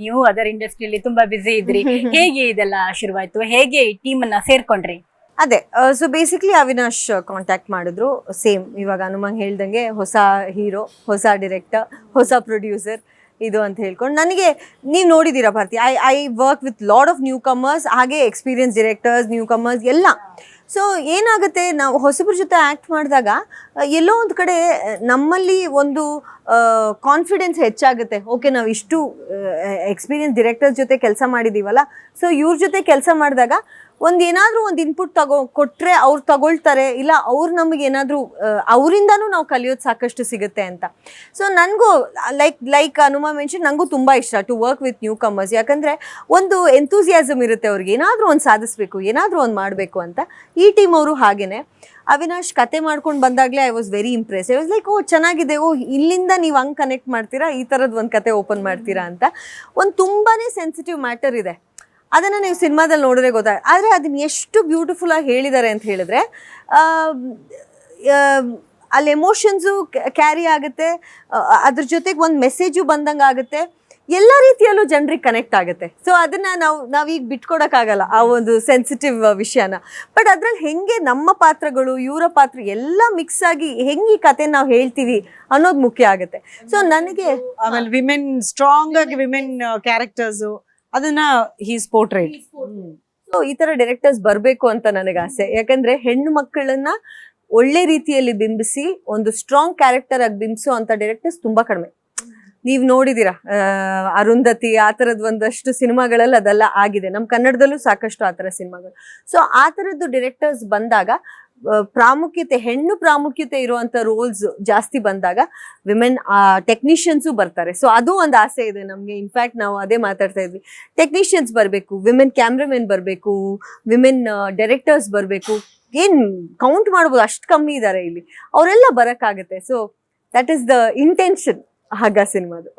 ನೀವು ಅದರ್ ಇಂಡಸ್ಟ್ರಿಯಲ್ಲಿ ತುಂಬಾ ಬಿಸಿ ಇದ್ರಿ ಹೇಗೆ ಇದೆಲ್ಲ ಶುರುವಾಯ್ತು? ಹೇಗೆ ಟೀಮ್ ಅನ್ನ ಸೇರ್ಕೊಂಡ್ರಿ? ಅದೇ ಸೊ ಬೇಸಿಕ್ಲಿ ಅವಿನಾಶ್ ಕಾಂಟ್ಯಾಕ್ಟ್ ಮಾಡಿದ್ರು. ಸೇಮ್ ಇವಾಗ ಹನುಮಂಗ್ ಹೇಳ್ದಂಗೆ ಹೊಸ ಹೀರೋ ಹೊಸ ಡಿರೆಕ್ಟರ್ ಹೊಸ ಪ್ರೊಡ್ಯೂಸರ್ ಇದು ಅಂತ ಹೇಳ್ಕೊಂಡು ನನಗೆ ನೀವು ನೋಡಿದ್ದೀರಾ Bharathi I I work with lot of newcomers ಹಾಗೆ ಎಕ್ಸ್ಪೀರಿಯನ್ಸ್ ಡಿರೆಕ್ಟರ್ಸ್ ನ್ಯೂ ಕಮರ್ಸ್ ಎಲ್ಲ. ಸೊ ಏನಾಗುತ್ತೆ? ನಾವು ಹೊಸಬ್ರ ಜೊತೆ ಆ್ಯಕ್ಟ್ ಮಾಡಿದಾಗ ಎಲ್ಲೋ ಒಂದು ಕಡೆ ನಮ್ಮಲ್ಲಿ ಒಂದು ಕಾನ್ಫಿಡೆನ್ಸ್ ಹೆಚ್ಚಾಗುತ್ತೆ. ಓಕೆ ನಾವು ಇಷ್ಟು ಎಕ್ಸ್ಪೀರಿಯನ್ಸ್ ಡಿರೆಕ್ಟರ್ ಜೊತೆ ಕೆಲಸ ಮಾಡಿದ್ದೀವಲ್ಲ ಸೊ ಇವ್ರ ಜೊತೆ ಕೆಲಸ ಮಾಡಿದಾಗ ಒಂದು ಏನಾದರೂ ಒಂದು ಇನ್ಪುಟ್ ತಗೋ ಕೊಟ್ಟರೆ ಅವ್ರು ತಗೊಳ್ತಾರೆ, ಇಲ್ಲ ಅವ್ರು ನಮಗೆ ಏನಾದರೂ ಅವರಿಂದನೂ ನಾವು ಕಲಿಯೋದು ಸಾಕಷ್ಟು ಸಿಗುತ್ತೆ ಅಂತ. ಸೊ ನನಗೂ ಲೈಕ್ ಲೈಕ್ ಅನುಮ ಮೆನ್ಷನ್ ನನಗೂ ತುಂಬ ಇಷ್ಟ to work with newcomers ಯಾಕಂದರೆ ಒಂದು ಎಂತೂಸಿಯಾಸಮ್ ಇರುತ್ತೆ ಅವ್ರಿಗೆ. ಏನಾದರೂ ಒಂದು ಸಾಧಿಸಬೇಕು, ಏನಾದರೂ ಒಂದು ಮಾಡಬೇಕು ಅಂತ. ಈ ಟೀಮ್ ಅವರು ಹಾಗೇ ಅವಿನಾಶ್ ಕತೆ ಮಾಡ್ಕೊಂಡು ಬಂದಾಗಲೇ I was very impress I was like oh ಚೆನ್ನಾಗಿದೆ. ಓ ಇಲ್ಲಿಂದ ನೀವು ಹಂಗೆ ಕನೆಕ್ಟ್ ಮಾಡ್ತೀರಾ? ಈ ಥರದ್ದು ಒಂದು ಕತೆ ಓಪನ್ ಮಾಡ್ತೀರಾ ಅಂತ. ಒಂದು ತುಂಬಾ ಸೆನ್ಸಿಟಿವ್ ಮ್ಯಾಟರ್ ಇದೆ. ಅದನ್ನು ನೀವು ಸಿನಿಮಾದಲ್ಲಿ ನೋಡಿದ್ರೆ ಗೊತ್ತಾಗ ಆದರೆ ಅದನ್ನ ಎಷ್ಟು ಬ್ಯೂಟಿಫುಲ್ ಆಗಿ ಹೇಳಿದ್ದಾರೆ ಅಂತ ಹೇಳಿದ್ರೆ ಅಲ್ಲಿ ಎಮೋಷನ್ಸು ಕ್ಯಾರಿ ಆಗುತ್ತೆ. ಅದ್ರ ಜೊತೆಗೆ ಒಂದು ಮೆಸೇಜು ಬಂದಂಗೆ ಆಗುತ್ತೆ. ಎಲ್ಲ ರೀತಿಯಲ್ಲೂ ಜನರಿಗೆ ಕನೆಕ್ಟ್ ಆಗುತ್ತೆ. ಸೊ ಅದನ್ನ ನಾವು ನಾವೀಗ ಬಿಟ್ಕೊಡೋಕ್ಕಾಗಲ್ಲ ಆ ಒಂದು ಸೆನ್ಸಿಟಿವ್ ವಿಷಯನ. ಬಟ್ ಅದ್ರಲ್ಲಿ ಹೆಂಗೆ ನಮ್ಮ ಪಾತ್ರಗಳು ಇವರ ಪಾತ್ರ ಎಲ್ಲ ಮಿಕ್ಸ್ ಆಗಿ ಹೆಂಗೆ ಈ ಕತೆ ನಾವು ಹೇಳ್ತೀವಿ ಅನ್ನೋದು ಮುಖ್ಯ ಆಗುತ್ತೆ. ಸೊ ನನಗೆ ಆಮೇಲೆ ವಿಮೆನ್ ಸ್ಟ್ರಾಂಗ್ ಆಗಿ ವಿಮೆನ್ ಕ್ಯಾರೆಕ್ಟರ್ಸ್ ಅದನ್ನ ಹೀಸ್ ಪೋರ್ಟ್ರೇಟ್ ಸೊ ಈ ತರ ಡೈರೆಕ್ಟರ್ಸ್ ಬರಬೇಕು ಅಂತ ನನಗೆ ಆಸೆ. ಯಾಕಂದ್ರೆ ಹೆಣ್ಣು ಮಕ್ಕಳನ್ನ ಒಳ್ಳೆ ರೀತಿಯಲ್ಲಿ ಬಿಂಬಿಸಿ ಒಂದು ಸ್ಟ್ರಾಂಗ್ ಕ್ಯಾರೆಕ್ಟರ್ ಆಗಿ ಬಿಂಬಿಸೋ ಅಂತ ಡೈರೆಕ್ಟರ್ಸ್ ತುಂಬಾ ಕಡಿಮೆ. ನೀವು ನೋಡಿದೀರ ಆ, ಅರುಂಧತಿ ಆ ಥರದ್ ಒಂದಷ್ಟು ಸಿನಿಮಾಗಳಲ್ಲಿ ಅದೆಲ್ಲ ಆಗಿದೆ. ನಮ್ಮ ಕನ್ನಡದಲ್ಲೂ ಸಾಕಷ್ಟು ಆ ಥರ ಸಿನಿಮಾಗಳು. ಸೊ ಆ ಥರದ್ದು ಡಿರೆಕ್ಟರ್ಸ್ ಬಂದಾಗ ಪ್ರಾಮುಖ್ಯತೆ ಹೆಣ್ಣು ಪ್ರಾಮುಖ್ಯತೆ ಇರುವಂತ ರೋಲ್ಸ್ ಜಾಸ್ತಿ ಬಂದಾಗ ವಿಮೆನ್ ಟೆಕ್ನಿಷಿಯನ್ಸು ಬರ್ತಾರೆ. ಸೊ ಅದು ಒಂದು ಆಸೆ ಇದೆ ನಮಗೆ. ಇನ್ಫ್ಯಾಕ್ಟ್ ನಾವು ಅದೇ ಮಾತಾಡ್ತಾ ಇದ್ವಿ. ಟೆಕ್ನಿಷಿಯನ್ಸ್ ಬರಬೇಕು ವಿಮೆನ್ ಕ್ಯಾಮ್ರಾಮೆನ್ ಬರಬೇಕು ವಿಮೆನ್ ಡೈರೆಕ್ಟರ್ಸ್ ಬರಬೇಕು. ಏನ್ ಕೌಂಟ್ ಮಾಡ್ಬೋದು? ಅಷ್ಟು ಕಮ್ಮಿ ಇದ್ದಾರೆ ಇಲ್ಲಿ. ಅವರೆಲ್ಲ ಬರೋಕ್ಕಾಗತ್ತೆ. So that is the intention ಆಗ ಸಿನಿಮಾದು